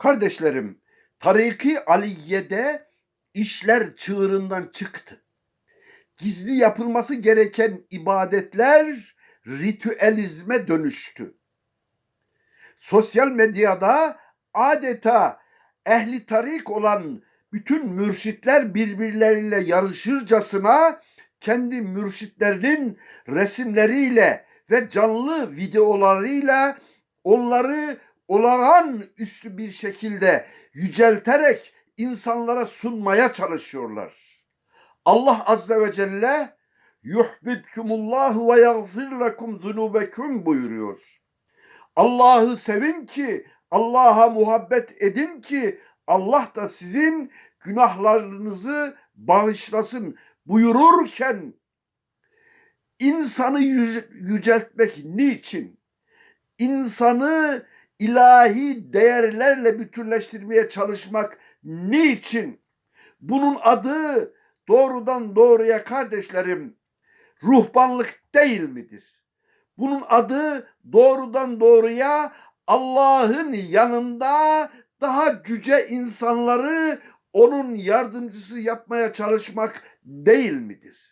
Kardeşlerim, Tariki Aliye'de işler çığırından çıktı. Gizli yapılması gereken ibadetler ritüelizme dönüştü. Sosyal medyada adeta ehli tarik olan bütün mürşitler birbirleriyle yarışırcasına kendi mürşitlerinin resimleriyle ve canlı videolarıyla onları olağan üstü bir şekilde yücelterek insanlara sunmaya çalışıyorlar. Allah azze ve celle yuhbibkumullahu ve yaghfir lekum zunubekum buyuruyor. Allah'ı sevin ki Allah'a muhabbet edin ki Allah da sizin günahlarınızı bağışlasın buyururken insanı yüce- yüceltmek niçin? İnsanı ilahi değerlerle bütünleştirmeye çalışmak niçin? Bunun adı doğrudan doğruya kardeşlerim ruhbanlık değil midir? Bunun adı doğrudan doğruya Allah'ın yanında daha yüce insanları onun yardımcısı yapmaya çalışmak değil midir?